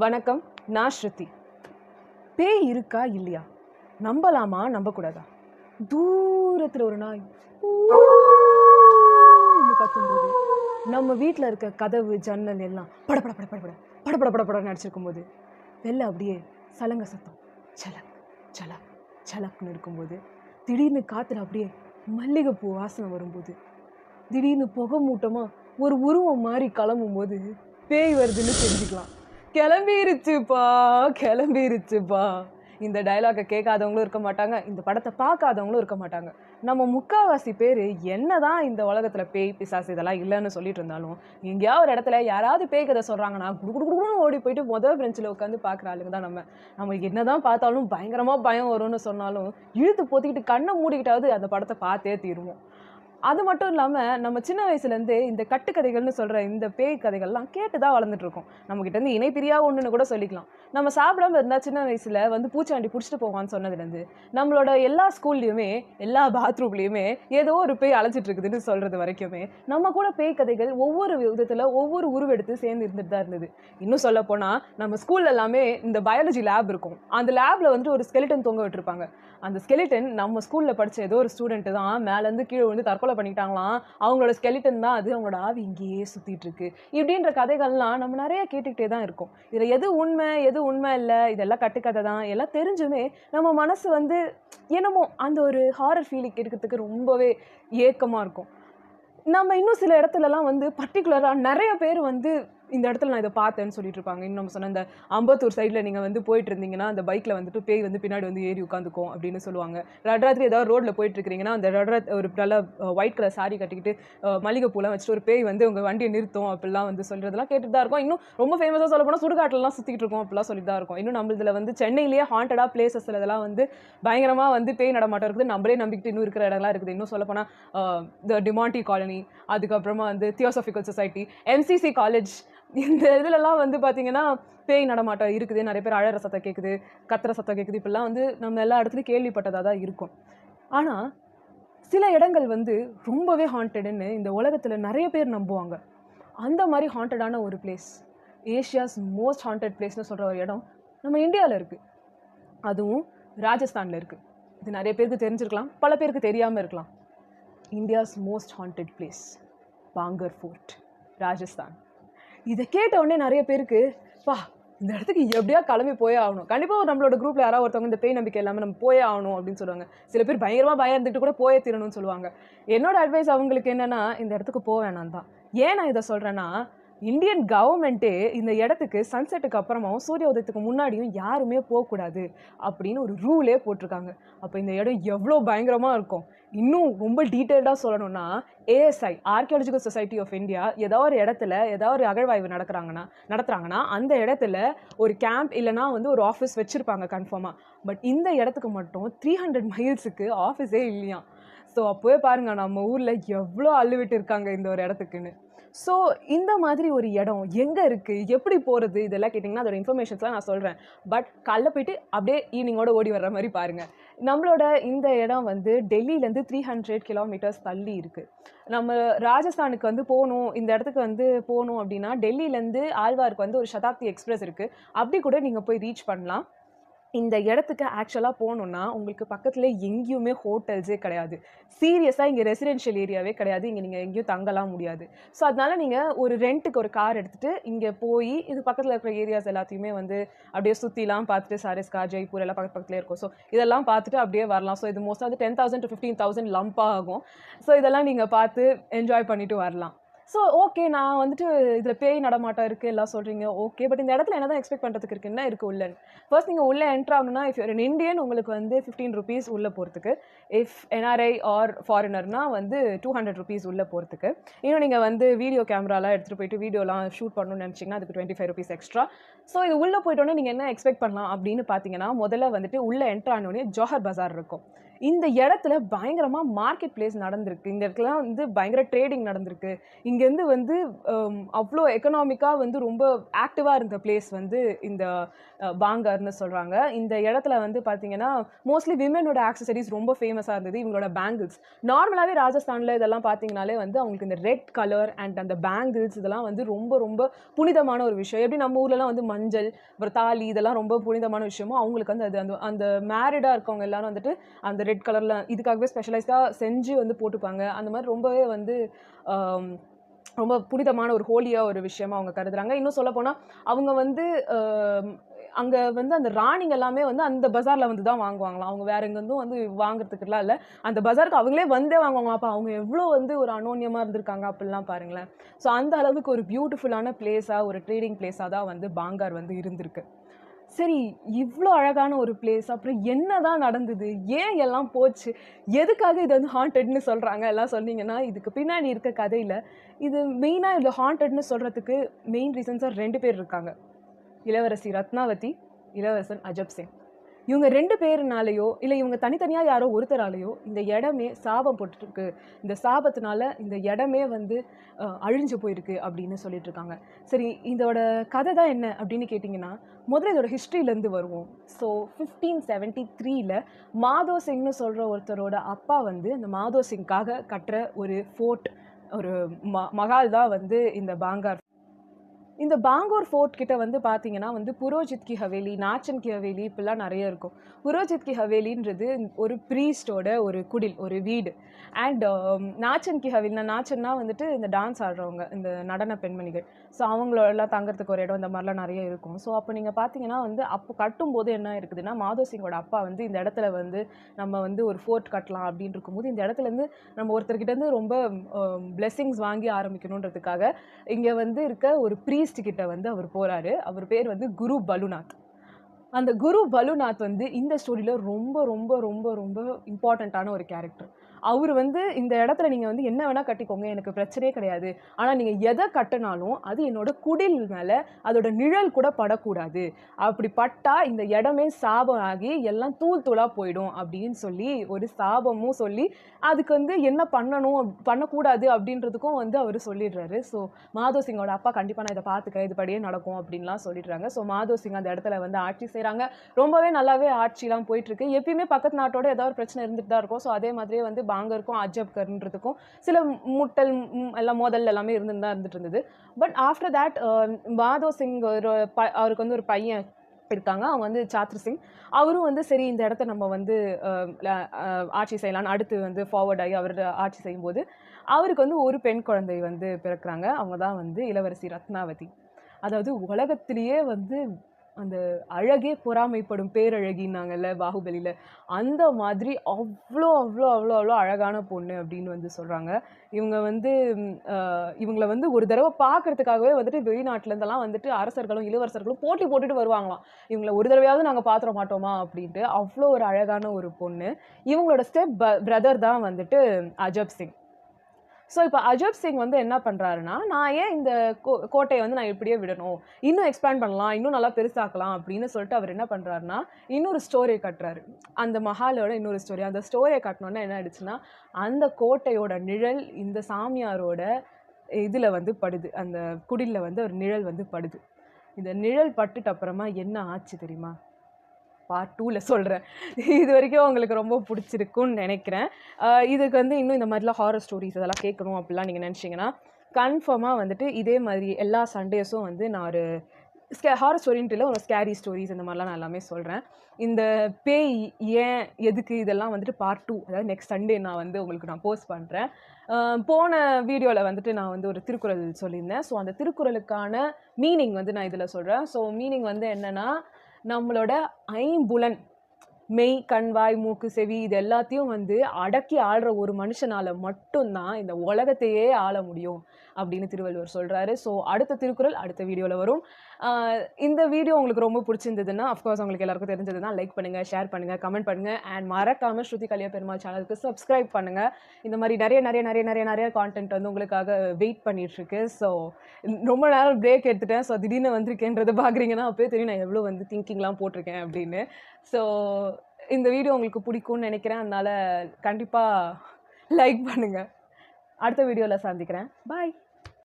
வணக்கம் நான் ஸ்ருதி. பேய் இருக்கா இல்லையா? நம்பலாமா? நம்பக்கூடாதா? தூரத்தில் ஒரு நாய். கத்தும்போது நம்ம வீட்டில் இருக்க கதவு ஜன்னல் எல்லாம் பட படப்பட படப்பட படப்பட படப்படன்னு நடிச்சிருக்கும் போது வெளில அப்படியே சலங்க சத்தம். சலக் சலக் சலக்னு இருக்கும்போது திடீர்னு காற்றுல அப்படியே மல்லிகைப்பூ வாசனை வரும்போது திடீர்னு புகை மூட்டமாக ஒரு உருவம் மாதிரி கிளம்பும் போது பேய் வருதுன்னு தெரிஞ்சுக்கலாம். கிளம்பிருச்சுப்பா கிளம்பிருச்சுப்பா. இந்த டயலாகை கேட்காதவங்களும் இருக்க மாட்டாங்க இந்த படத்தை பார்க்காதவங்களும் இருக்க மாட்டாங்க. நம்ம முக்காவாசி பேர் என்னதான் இந்த உலகத்தில் பேய் பிசாசு இதெல்லாம் இல்லைன்னு சொல்லிட்டு இருந்தாலும் எங்கேயாவது ஒரு இடத்துல யாராவது பேய் கதை சொல்கிறாங்கன்னா குடு குடு ஓடி போயிட்டு முதல் பெஞ்சில் உட்காந்து பார்க்குற ஆளுங்க தான் நம்ம. நம்ம என்னதான் பார்த்தாலும் பயங்கரமாக பயம் வரும்னு சொன்னாலும் இழுத்து போத்திக்கிட்டு கண்ணை மூடிக்கிட்டாவது அந்த படத்தை பார்த்தே தீருவோம். அது மட்டும் இல்லாமல் நம்ம சின்ன வயசுலேருந்து இந்த கட்டுக்கதைகள்னு சொல்கிற இந்த பேய் கதைகள்லாம் கேட்டு தான் வளர்ந்துட்டு இருக்கோம் நம்மக்கிட்ட இருந்து இணைப்பிரியா ஒன்றுன்னு கூட சொல்லிக்கலாம். நம்ம சாப்பிடாம இருந்தால் சின்ன வயசில் வந்து பூச்சாண்டி பிடிச்சிட்டு போவான்னு சொன்னதுலேருந்து நம்மளோட எல்லா ஸ்கூல்லையுமே எல்லா பாத்ரூம்லேயுமே ஏதோ ஒரு பேய் அழைச்சிட்டு இருக்குதுன்னு சொல்கிறது வரைக்குமே நம்ம கூட பேய் கதைகள் ஒவ்வொரு விதத்தில் ஒவ்வொரு உருவெடுத்து சேர்ந்து இருந்துட்டு தான் இருந்தது. இன்னும் சொல்ல போனால் நம்ம ஸ்கூல்ல எல்லாமே இந்த பயாலஜி லேப் இருக்கும். அந்த லேபில் வந்துட்டு ஒரு ஸ்கெலிட்டன் தொங்க விட்டுருப்பாங்க. அந்த ஸ்கெலிட்டன் நம்ம ஸ்கூலில் படித்த ஏதோ ஒரு ஸ்டூடெண்ட் தான் மேலேருந்து கீழே வந்து தற்கொலை பண்ணிட்டாங்களாம் அவங்களோட ஸ்கெலிட்டன் தான் அது. அவங்களோட ஆவி இங்கேயே சுற்றிட்டு இருக்கு இப்படின்ற கதைகள்லாம் நம்ம நிறைய கேட்டுக்கிட்டே தான் இருக்கும். இதில் எது உண்மை எது உண்மை இல்லை இதெல்லாம் கட்டுக்கதை தான். எல்லாம் தெரிஞ்சுமே நம்ம மனசு வந்து என்னமோ அந்த ஒரு ஹாரர் ஃபீலிங் எடுக்கிறதுக்கு ரொம்பவே ஏக்கமாக இருக்கும். நம்ம இன்னும் சில இடத்துலலாம் வந்து பர்டிகுலராக நிறைய பேர் வந்து இந்த இடத்துல நான் இதை பார்த்தேன்னு சொல்லிட்டு இருப்பாங்க இன்னும் நம்ம சொன்ன இந்த அம்பத்தூர் சைடில் நீங்கள் வந்து போயிட்டு இருந்தீங்கன்னா அந்த பைக்கில் வந்துட்டு பேய் வந்து பின்னாடி வந்து ஏறி உட்காந்துக்கும் அப்படின்னு சொல்லுவாங்க. ரட்ராத்திரி ஏதாவது ரோட்டில் போயிட்டு இருக்கிறீங்கன்னா அந்த ரட்ராத் ஒரு நல்ல ஒயிட் கலர் சாரி கட்டிக்கிட்டு அஹ், வச்சுட்டு ஒரு பேய் வந்து உங்கள் வண்டியை நிறுத்தும் அப்படிலாம் வந்து சொல்கிறதெல்லாம் கேட்டுட்டு தான் இருக்கும். இன்னும் ரொம்ப ஃபேமஸாக சொல்ல போனால் சுடுகாட்டிலலாம் சுற்றிட்டு இருக்கும் அப்படிலாம் சொல்லிட்டு தான் இருக்கும். இன்னும் நம்மளதில் வந்து சென்னையிலேயே ஹாண்டடாக பிளேசஸில் இதெல்லாம் வந்து பயங்கரமாக வந்து பேய் நடமாட்டம் இருக்குது. நம்மளே நம்பிக்கிட்டு இன்னும் இருக்கிற இடம்லாம் இருக்குது. இன்னும் சொல்ல போனால் த டிமாண்டி காலனி அதுக்கப்புறமா வந்து தியோசபிக்கல் சொசைட்டி எம்சிசி காலேஜ் இந்த இதுலலாம் வந்து பார்த்தீங்கன்னா பேய் நடமாட்டம் இருக்குது. நிறைய பேர் அழகிற சத்தம் கேட்குது கத்துற சத்தம் கேட்குது இப்படிலாம் வந்து நம்ம எல்லா இடத்துலையும் கேள்விப்பட்டதாக தான் இருக்கும். ஆனால் சில இடங்கள் வந்து ரொம்பவே ஹாண்டடுன்னு இந்த உலகத்தில் நிறைய பேர் நம்புவாங்க. அந்த மாதிரி ஹாண்டடான ஒரு பிளேஸ் ஏஷியாஸ் மோஸ்ட் ஹாண்டட் பிளேஸ்னு சொல்கிற ஒரு இடம் நம்ம இந்தியாவில் இருக்குது அதுவும் ராஜஸ்தானில் இருக்குது இது நிறைய பேருக்கு தெரிஞ்சிருக்கலாம் பல பேருக்கு தெரியாமல் இருக்கலாம். India's most haunted place Bhangarh fort Rajasthan. இதை கேட்ட உடனே நிறைய பேருக்கு பா இந்த இடத்துக்கு எப்படியா கிளம்பி போயே ஆகணும்? கண்டிப்பாக நம்மளோட குரூப்பில் யாராவது ஒருத்தவங்க இந்த பேய் நம்பிக்கை இல்லாமல் நம்ம போயே ஆகணும் அப்படின்னு சொல்லுவாங்க. சில பேர் பயங்கரமாக பயம் இருந்துட்டு கூட போயே தீரணும்னு சொல்லுவாங்க. என்னோட அட்வைஸ் அவங்களுக்கு என்னென்னா இந்த இடத்துக்கு போக வேணாம் தான் ஏன் நான் இதை சொல்கிறேன்னா இந்தியன் கவர்மெண்ட்டே இந்த இடத்துக்கு சன்செட்டுக்கு அப்புறமாவும் சூரிய உதயத்துக்கு முன்னாடியும் யாருமே போகக்கூடாது அப்படின்னு ஒரு ரூலே போட்டிருக்காங்க. அப்போ இந்த இடம் எவ்வளோ பயங்கரமாக இருக்கும். இன்னும் ரொம்ப டீட்டெயில்டாக சொல்லணும்னா ASI archaeological society of India ஏதோ ஒரு இடத்துல ஏதோ ஒரு அகழ்வாய்வு நடக்கிறாங்கன்னா நடத்துகிறாங்கன்னா அந்த இடத்துல ஒரு கேம்ப் இல்லைனா வந்து ஒரு ஆஃபீஸ் வச்சுருப்பாங்க கன்ஃபார்மாக பட் இந்த இடத்துக்கு மட்டும் த்ரீ ஹண்ட்ரட் மைல்ஸுக்கு ஆஃபீஸே இல்லையா ஸோ அப்போவே பாருங்கள் நம்ம ஊரில் எவ்வளோ அள்ளுவிட்டு இருக்காங்க இந்த ஒரு இடத்துக்குன்னு. ஸோ இந்த மாதிரி ஒரு இடம் எங்கே இருக்குது எப்படி போகிறது இதெல்லாம் கேட்டிங்கன்னா அதோட இன்ஃபர்மேஷன்ஸ்லாம் நான் சொல்கிறேன் பட் காலைல போயிட்டு அப்படியே ஈவினிங்கோட ஓடி வர்ற மாதிரி பாருங்கள் நம்மளோட இந்த இடம் வந்து டெல்லியிலேருந்து த்ரீ ஹண்ட்ரட் கிலோமீட்டர்ஸ் தள்ளி இருக்குது நம்ம ராஜஸ்தானுக்கு வந்து போகணும். இந்த இடத்துக்கு வந்து போகணும் அப்படின்னா டெல்லியிலேருந்து ஆழ்வாருக்கு வந்து ஒரு சதாப்தி எக்ஸ்பிரஸ் இருக்குது அப்படி கூட நீங்கள் போய் ரீச் பண்ணலாம். இந்த இடத்துக்கு ஆக்சுவலாக போகணுன்னா உங்களுக்கு பக்கத்தில் எங்கேயுமே ஹோட்டல்ஸே கிடையாது. சீரியஸாக இங்கே ரெசிடென்ஷியல் ஏரியாவே கிடையாது. இங்கே நீங்கள் எங்கேயும் தங்கலாம் முடியாது. ஸோ அதனால் நீங்கள் ஒரு ரெண்ட்டுக்கு ஒரு கார் எடுத்துகிட்டு இங்கே போய் இது பக்கத்தில் இருக்கிற ஏரியாஸ் எல்லாத்தையுமே வந்து அப்படியே சுற்றிலாம் பார்த்துட்டு சாரஸ்கா ஜெய்ப்பூர் எல்லாம் பக்கத்து பக்கத்துலேயே இருக்கும். ஸோ இதெல்லாம் பார்த்துட்டு அப்படியே வரலாம். ஸோ இது மோஸ்ட்டாக வந்து ten thousand to fifteen thousand லம்பாக ஆகும். ஸோ இதெல்லாம் நீங்கள் பார்த்து என்ஜாய் பண்ணிவிட்டு வரலாம். ஸோ ஓகே நான் வந்துட்டு இதில் பேய் நடமாட்டம் இருக்குது எல்லாம் சொல்கிறீங்க ஓகே பட் இந்த இடத்துல என்ன தான் எக்ஸ்பெக்ட் பண்ணுறதுக்கு இருக்கு? என்ன இருக்குது உள்ளன் ஃபர்ஸ்ட் நீங்கள் உள்ளே என்ட்ரு ஆகணும்னா இஃப் யூர் இந்தியன் உங்களுக்கு வந்து ஃபிஃப்டீன் ருபீஸ் உள்ளே போகிறதுக்கு இஃப் என்ஆர்ஐ ஆர் ஃபாரினர்னா வந்து டூ ஹண்ட்ரட் ருபீஸ் உள்ளே போகிறதுக்கு இன்னும் நீங்கள் வந்து வீடியோ கேமராலாம் எடுத்துகிட்டு போயிட்டு வீடியோலாம் ஷூட் பண்ணணும்னு நினச்சிங்கன்னா அதுக்கு twenty five rupees extra so இது உள்ளே போயிட்டோன்னே நீங்கள் என்ன எக்ஸ்பெக்ட் பண்ணலாம் அப்படின்னு பார்த்தீங்கன்னா முதல்ல வந்துட்டு உள்ளே என்ட்ரு ஆனோடனே ஜோஹர் பஜார் இருக்கும். இந்த இடத்துல பயங்கரமாக மார்க்கெட் பிளேஸ் நடந்திருக்கு. இந்த இடத்துல வந்து பயங்கர ட்ரேடிங் நடந்திருக்கு. இங்கேருந்து வந்து அவ்வளோ எக்கனாமிக்காக வந்து ரொம்ப ஆக்டிவாக இருந்த பிளேஸ் வந்து இந்த பாங்கர்னு சொல்கிறாங்க இந்த இடத்துல வந்து பார்த்தீங்கன்னா மோஸ்ட்லி விமனோட ஆக்சசரிஸ் ரொம்ப ஃபேமஸாக இருந்தது இவங்களோட பேங்கிள்ஸ் நார்மலாகவே ராஜஸ்தானில் இதெல்லாம் பார்த்தீங்கனாலே வந்து அவங்களுக்கு இந்த ரெட் கலர் அண்ட் அந்த பேங்கிள்ஸ் இதெல்லாம் வந்து ரொம்ப ரொம்ப புனிதமான ஒரு விஷயம். எப்படி நம்ம ஊர்லலாம் வந்து மஞ்சள் அப்புறம் தாலி இதெல்லாம் ரொம்ப புனிதமான விஷயமோ அவங்களுக்கு வந்து அது அந்த அந்த மேரிடாக இருக்கவங்க எல்லாரும் வந்துட்டு அந்த ரெட் கலரில் இதுக்காகவே ஸ்பெஷலைஸ்டாக செஞ்சு வந்து போட்டுப்பாங்க. அந்த மாதிரி ரொம்பவே வந்து ரொம்ப புனிதமான ஒரு ஹோலியாக ஒரு விஷயமா அவங்க கருதுகிறாங்க இன்னும் சொல்லப்போனால் அவங்க வந்து அங்கே வந்து அந்த ராணிங்க எல்லாமே வந்து அந்த பஜாரில் வந்து தான் வாங்குவாங்களாம். அவங்க வேற எங்கேருந்தும் வந்து வாங்குறதுக்குலாம் இல்லை. அந்த பஜாருக்கு அவங்களே வந்தே வாங்குவாங்க அப்போ அவங்க எவ்வளோ வந்து ஒரு அனோன்யமாக இருந்திருக்காங்க அப்படிலாம் பாருங்களேன். ஸோ அந்த அளவுக்கு ஒரு பியூட்டிஃபுல்லான பிளேஸாக ஒரு ட்ரேடிங் பிளேஸாக தான் வந்து பாங்கார் வந்து இருந்திருக்கு. சரி இவ்வளோ அழகான ஒரு பிளேஸ் அப்புறம் என்ன தான் நடந்தது? ஏன் எல்லாம் போச்சு? எதுக்காக இது வந்து ஹாண்டட்னு சொல்கிறாங்க எல்லாம் சொன்னீங்கன்னா இதுக்கு பின்னாடி இருக்க கதையில் இது மெயினாக இது ஹாண்டட்னு சொல்கிறதுக்கு மெயின் ரீசன்ஸாக ரெண்டு பேர் இருக்காங்க. இளவரசி ரத்னாவதி இளவரசன் அஜப் சிங் இவங்க ரெண்டு பேருனாலேயோ இல்லை இவங்க தனித்தனியாக யாரோ ஒருத்தராலேயோ இந்த இடமே சாபம் போட்டுருக்கு. இந்த சாபத்தினால இந்த இடமே வந்து அழிஞ்சு போயிருக்கு அப்படின்னு சொல்லிட்டு இருக்காங்க சரி இதோட கதை தான் என்ன அப்படின்னு கேட்டிங்கன்னா முதல்ல இதோட ஹிஸ்ட்ரியிலேருந்து வருவோம். ஸோ ஃபிஃப்டீன் செவன்ட்டி த்ரீல மாதோ சிங்னு சொல்கிற ஒருத்தரோட அப்பா வந்து இந்த மாதோ சிங்காக கட்டுற ஒரு ஃபோர்ட் ஒரு ம மகால் தான் வந்து இந்த பாங்கார் இந்த பாங்கூர் ஃபோர்ட் கிட்ட வந்து பார்த்தீங்கன்னா வந்து புரோஜித் கி ஹவேலி நாச்சன் கி ஹவேலி இப்படிலாம் நிறைய இருக்கும். புரோஜித் கி ஹவேலின்றது ஒரு ப்ரீஸ்டோட ஒரு குடில் ஒரு வீடு. அண்ட் um, நாச்சன் கி ஹவேலினா நாச்சன்னா வந்துட்டு இந்த டான்ஸ் ஆடுறவங்க இந்த நடன பெண்மணிகள். ஸோ அவங்களெல்லாம் தங்கறதுக்கு ஒரு இடம் இந்த மாதிரிலாம் நிறைய இருக்கும். ஸோ அப்போ நீங்கள் பார்த்தீங்கன்னா வந்து அப்போ கட்டும்போது என்ன இருக்குதுன்னா மாதோ சிங்கோட அப்பா வந்து இந்த இடத்துல வந்து நம்ம வந்து ஒரு ஃபோர்ட் கட்டலாம் அப்படின்னு இருக்கும்போது இந்த இடத்துல இருந்து நம்ம ஒருத்தர்கிட்ட இருந்து ரொம்ப um, பிளெஸ்ஸிங்ஸ் வாங்கி ஆரம்பிக்கணுன்றதுக்காக இங்கே வந்து இருக்க ஒரு சயின்டிஸ்ட் கிட்ட வந்து அவர் போறாரு. அவர் பேர் வந்து குரு பலுநாத். அந்த குரு பலுநாத் வந்து இந்த ஸ்டோரியில் ரொம்ப ரொம்ப ரொம்ப ரொம்ப இம்பார்ட்டண்ட்டான ஒரு கேரக்டர் அவர் வந்து இந்த இடத்துல நீங்கள் வந்து என்ன வேணால் கட்டிக்கோங்க எனக்கு பிரச்சனையே கிடையாது. ஆனால் நீங்கள் எதை கட்டினாலும் அது என்னோட குடில் மேலே அதோட நிழல் கூட படக்கூடாது. அப்படி பட்டா இந்த இடமே சாபம் ஆகி எல்லாம் தூள் தூளாக போயிடும் அப்படின்னு சொல்லி ஒரு சாபமும் சொல்லி அதுக்கு வந்து என்ன பண்ணணும் பண்ணக்கூடாது அப்படின்றதுக்கும் வந்து அவர் சொல்லிடுறாரு. ஸோ மாதோ சிங்கோட அப்பா கண்டிப்பாக நான் இதை பார்த்துக்க இதுபடியே நடக்கும் அப்படின்லாம் சொல்லிடுறாங்க. ஸோ மாதோ சிங் அந்த இடத்துல வந்து ஆட்சி செய்கிறாங்க ரொம்பவே நல்லாவே ஆட்சிலாம் போயிட்டுருக்கு. எப்பயுமே பக்கத்து நாட்டோட ஏதாவது ஒரு பிரச்சனை இருந்துட்டு தான் இருக்கும். ஸோ அதே மாதிரியே வந்து பாங்கருக்கும் அஜப்கர்ன்றதுக்கும் சில முட்டல் எல்லாம் மோதல் எல்லாமே இருந்து தான் இருந்துட்டு இருந்தது. பட் ஆஃப்டர் தேட் மாதோ சிங் ஒரு ப- அவருக்கு வந்து ஒரு பையன் இருக்காங்க. அவங்க வந்து சாத்ர சிங். அவரும் வந்து சரி இந்த இடத்த நம்ம வந்து ஆட்சி செய்யலாம்னு அடுத்து வந்து ஃபார்வர்ட் ஆகி அவர் ஆட்சி செய்யும்போது அவருக்கு வந்து ஒரு பெண் குழந்தை வந்து பிறக்கிறாங்க. அவங்க தான் வந்து இளவரசி ரத்னாவதி. அதாவது உலகத்திலேயே வந்து அந்த அழகே பொறாமைப்படும் பேரழகின்னாங்கல்ல பாகுபலியில். அந்த மாதிரி அவ்வளோ அவ்வளோ அவ்வளோ அவ்வளோ அழகான பொண்ணு அப்படின்னு வந்து சொல்கிறாங்க இவங்க வந்து இவங்கள வந்து ஒரு தடவை பார்க்கறதுக்காகவே வந்துட்டு வெளிநாட்டிலேருந்தெல்லாம் வந்துட்டு அரசர்களும் இளவரசர்களும் போட்டி போட்டுட்டு வருவாங்களாம். இவங்கள ஒரு தடவையாவது நாங்கள் பார்த்துட மாட்டோமா அப்படின்ட்டு. அவ்வளோ ஒரு அழகான ஒரு பொண்ணு. இவங்களோட ஸ்டெப் பிரதர் தான் வந்துட்டு அஜப் சிங். ஸோ இப்போ அஜப் சிங் வந்து என்ன பண்ணுறாருன்னா நான் ஏன் இந்த கோ கோட்டையை வந்து நான் இப்படியே விடணும்? இன்னும் எக்ஸ்பேண்ட் பண்ணலாம் இன்னும் நல்லா பெருசாக்கலாம் அப்படின்னு சொல்லிட்டு அவர் என்ன பண்ணுறாருன்னா இன்னொரு ஸ்டோரியை கட்டுறாரு. அந்த மஹாலோட இன்னொரு ஸ்டோரி அந்த ஸ்டோரியை கட்டினோன்னா என்ன ஆயிடுச்சுன்னா அந்த கோட்டையோட நிழல் இந்த சாமியாரோட இதில் வந்து படுது. அந்த குடிலில் வந்து ஒரு நிழல் வந்து படுது. இந்த நிழல் பட்டுட்டு அப்புறமா என்ன ஆச்சு தெரியுமா? பார்ட் டூவில் சொல்கிறேன் இது வரைக்கும் உங்களுக்கு ரொம்ப பிடிச்சிருக்குன்னு நினைக்கிறேன். இதுக்கு வந்து இன்னும் இந்த மாதிரிலாம் ஹாரர் ஸ்டோரிஸ் அதெல்லாம் கேட்கணும் அப்படிலாம் நீங்கள் நினச்சிங்கன்னா கன்ஃபார்மாக வந்துட்டு இதே மாதிரி எல்லா சண்டேஸும் வந்து நான் ஒரு ஸ்கே ஹாரர் ஸ்டோரின்ட்டு இல்லை ஒரு ஸ்கேரி ஸ்டோரிஸ் இந்த மாதிரிலாம் நான் எல்லாமே சொல்கிறேன் இந்த பேய் ஏன் எதுக்கு இதெல்லாம் வந்துட்டு பார்ட் டூ அதாவது நெக்ஸ்ட் சண்டே நான் வந்து உங்களுக்கு நான் போஸ்ட் பண்ணுறேன் போன வீடியோவில் வந்துட்டு நான் வந்து ஒரு திருக்குறள் சொல்லியிருந்தேன். ஸோ அந்த திருக்குறளுக்கான மீனிங் வந்து நான் இதில் சொல்கிறேன் ஸோ மீனிங் வந்து என்னென்னா நம்மளோட ஐம்புலன் மெய் கண் வாய் மூக்கு செவி இது எல்லாத்தையும் வந்து அடக்கி ஆள்ற ஒரு மனுஷனால மட்டும்தான் இந்த உலகத்தையே ஆள முடியும் அப்படின்னு திருவள்ளுவர் சொல்றாரு. ஸோ அடுத்த திருக்குறள் அடுத்த வீடியோவில் வரும். இந்த வீடியோ உங்களுக்கு ரொம்ப பிடிச்சிருந்ததுன்னா அஃப்கோர்ஸ் உங்களுக்கு எல்லாருக்கும் தெரிஞ்சதுன்னா லைக் பண்ணுங்கள் ஷேர் பண்ணுங்கள் கமெண்ட் பண்ணுங்கள் அண்ட் மறக்காமல் ஸ்ருதி கல்யா பெருமாள் சேனலுக்கு சப்ஸ்கிரைப் பண்ணுங்கள் இந்த மாதிரி நிறைய நிறைய நிறைய நிறைய நிறைய கான்டென்ட் வந்து உங்களுக்காக வெயிட் பண்ணிகிட்ருக்கு ஸோ ரொம்ப நேரம் பிரேக் எடுத்துட்டேன். ஸோ திடீர்னு வந்திருக்கேன்றதை பார்க்குறீங்கன்னா அப்போயே தெரியும் நான் எவ்வளோ வந்து திங்கிங்லாம் போட்டிருக்கேன் அப்படின்னு. ஸோ இந்த வீடியோ உங்களுக்கு பிடிக்கும்னு நினைக்கிறேன். அதனால் கண்டிப்பாக லைக் பண்ணுங்கள் அடுத்த வீடியோவில் சந்திக்கிறேன். பாய்